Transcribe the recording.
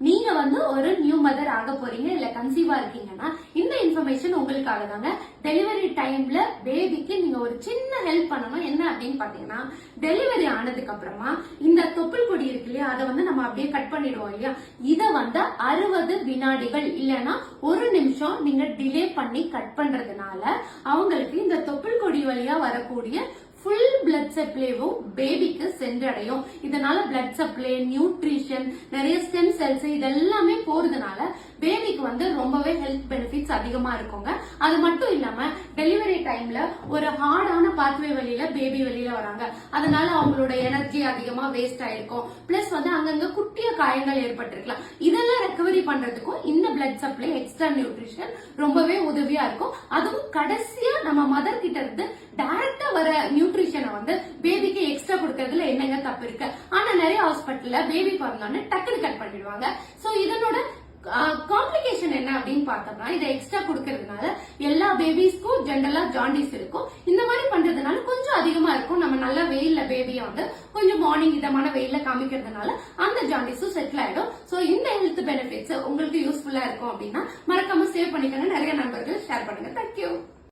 நீங்க வந்து ஒரு நியூ மதர் ஆக போறீங்க இல்ல கன்சீவா இருக்கீங்கன்னா இந்த இன்ஃபர்மேஷன் உங்களுக்காக தாங்க டெலிவரி டைம்ல பேபிக்கு நீங்க ஒரு சின்ன ஹெல்ப் பண்ணணும். என்ன அப்படின்னு பாத்தீங்கன்னா டெலிவரி ஆனதுக்கு அப்புறமா இந்த தொப்புள் கொடி இருக்கு இல்லையா அதை வந்து நம்ம அப்படியே கட் பண்ணிடுவோம் இல்லையா? இதை வந்து அறுபது வினாடிகள் இல்லைன்னா ஒரு நிமிஷம் நீங்க டிலே பண்ணி கட் பண்றதுனால அவங்களுக்கு இந்த தொப்புள் கொடி வழியா வரக்கூடிய ஃபுல் பிளட் சப்ளைவும் பேபிக்கு சென்றடையும். இதனால பிளட் சப்ளை நியூட்ரிஷன் நிறைய ஸ்டெம் செல்ஸ் இதெல்லாமே போறதுனால பேபிக்கு வந்து ரொம்பவே ஹெல்த் பெனிஃபிட்ஸ் அதிகமா இருக்குங்க. அது மட்டும் இல்லாம டெலிவரி டைம்ல ஒரு ஹார்டான பாத்வே வழியில பேபி வெளியில வராங்க. அதனால அவங்களோட எனர்ஜி அதிகமா வேஸ்ட் ஆயிருக்கும். பிளஸ் வந்து அங்கங்க குட்டிய காயங்கள் ஏற்பட்டிருக்கலாம். இதெல்லாம் ரெக்கவரி பண்றதுக்கும் இந்த பிளட் சப்ளை எக்ஸ்ட்ரா நியூட்ரிஷன் ரொம்பவே உதவியா இருக்கும். அதுவும் கடைசியா நம்ம மதர் கிட்ட இருந்து வர நியூட்ரிஷனை வந்து பேபிக்கு எக்ஸ்ட்ரா கொடுக்கறதுல என்னங்க தப்பு இருக்கு? ஆனா நிறைய ஹாஸ்பிட்டல்ல பேபி பிறந்தோன்னு டக்குன்னு கட் பண்ணிடுவாங்க. சோ இதனோட காம்ப்ளிகேஷன் என்ன அப்படின்னு பார்த்தோம்னா இதை எக்ஸ்ட்ரா கொடுக்கறதுனால எல்லா பேபிஸ்க்கும் ஜென்ரலா ஜாண்டிஸ் இருக்கும். இந்த மாதிரி பண்றதுனால கொஞ்சம் அதிகமா இருக்கும். நம்ம நல்லா வெயில்ல பேபியை வந்து கொஞ்சம் மார்னிங் இதமான வெயில்ல காமிக்கிறதுனால அந்த ஜாண்டிஸும் செட்டில் ஆயிடும். சோ இந்த ஹெல்த் பெனிஃபிட்ஸ் உங்களுக்கு யூஸ்ஃபுல்லா இருக்கும் அப்படின்னா மறக்காம சேவ் பண்ணிக்கோங்க. நிறைய நண்பர்கள் ஷேர் பண்ணுங்க. தேங்க்யூ